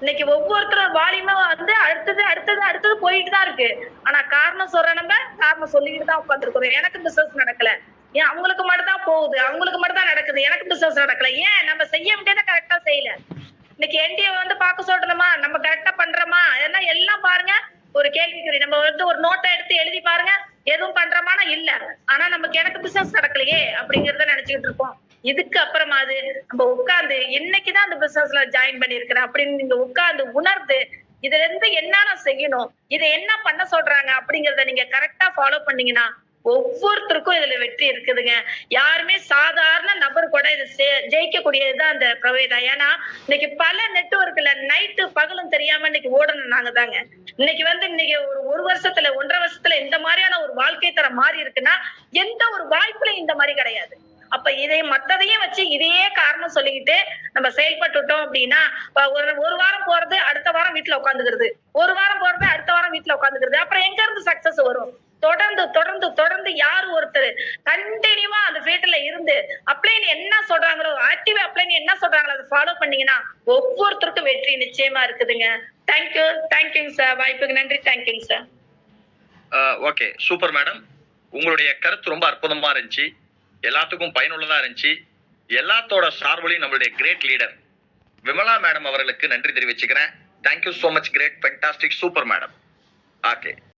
இன்னைக்கு ஒவ்வொருத்தரும் வால்யூமும் வந்து அடுத்தது அடுத்தது அடுத்தது போயிட்டு தான் இருக்கு. ஆனா காரணம் சொல்ற நம்ம காரணம் சொல்லிக்கிட்டு தான் உட்காந்துருக்கோம் எனக்கு பிசினஸ் நடக்கல. ஏன் அவங்களுக்கு மட்டும் தான் போகுது? அவங்களுக்கு மட்டும் தான் நடக்குது. எனக்கு பிசினஸ் நடக்கல. ஏன்? நம்ம செய்ய வேண்டியதை கரெக்டா செய்யல. இன்னைக்கு என்டிஏ வந்து பார்க்க சொல்றோமா? நம்ம கரெக்டா பண்றோமா? ஏன்னா எல்லாம் பாருங்க. ஒரு கேள்விக்குறி. நம்ம வந்து ஒரு நோட்டை எடுத்து எழுதி பாருங்க. எதுவும் பண்றோமானா இல்ல. ஆனா நமக்கு எனக்கு பிசினஸ் நடக்கலையே அப்படிங்கறத நினைச்சுக்கிட்டு இருப்போம். இதுக்கு அப்புறமா அது நம்ம உட்கார்ந்து இன்னைக்குதான் அந்த பிசினஸ்ல ஜாயின் பண்ணிருக்கிறேன் அப்படின்னு நீங்க உட்கார்ந்து உணர்ந்து இதுல இருந்து என்னென்ன செய்யணும் இதை என்ன பண்ண சொல்றாங்க அப்படிங்கறத நீங்க கரெக்டா ஃபாலோ பண்ணீங்கன்னா ஒவ்வொருத்தருக்கும் இதுல வெற்றி இருக்குதுங்க. யாருமே சாதாரண நபர் கூட இது ஜெயிக்கக்கூடியதுதான் அந்த பிரவேதா ஏன்னா இன்னைக்கு பல நெட்ஒர்க்ல நைட்டு பகலும் தெரியாம இன்னைக்கு ஓடணும் நாங்க தாங்க இன்னைக்கு வந்து இன்னைக்கு ஒரு ஒரு வருஷத்துல ஒன்றரை வருஷத்துல இந்த மாதிரியான ஒரு வாழ்க்கை தரம் மாறி இருக்குன்னா எந்த ஒரு வாய்ப்புலையும் இந்த மாதிரி கிடையாது. அப்ப இதை மத்ததையும் வச்சு இதையே காரணம் சொல்லிக்கிட்டு நம்ம செயல்பட்டுட்டோம் அப்படின்னா ஒரு ஒரு வாரம் போறது அடுத்த வாரம் வீட்டுல உட்காந்துக்கிறது. ஒரு வாரம் போறது அடுத்த வாரம் வீட்டுல உட்காந்துக்கிறது. அப்புறம் எங்க இருந்து சக்சஸ் வரும்? தொடர்ந்து தொடர்ந்து தொடர்ந்து யார் ஒருத்தர் கண்டினியூவா அந்த ஃபீல்ட்ல இருந்து அப்ளைன் என்ன சொல்றாங்களோ ஆக்டிவ் அப்ளைன் என்ன சொல்றாங்களோ அதை ஃபாலோ பண்ணீங்கன்னா ஒவ்வொருத்தருக்கும் வெற்றி நிச்சயமா இருக்குதுங்க. தேங்க்யூ தேங்க்யூங்க சார் வாய்ப்புக்கு நன்றி. தேங்க்யூங்க சார் ஓகே சூப்பர் மேடம் உங்களுடைய கருத்து ரொம்ப அற்புதமா இருந்துச்சு. எல்லாத்துக்கும் பயனுள்ளதா இருந்துச்சு. எல்லாத்தோட சார்பிலையும் நம்மளுடைய கிரேட் லீடர் விமலா மேடம் அவர்களுக்கு நன்றி தெரிவிச்சுக்கிறேன். Thank you so much great fantastic super madam okay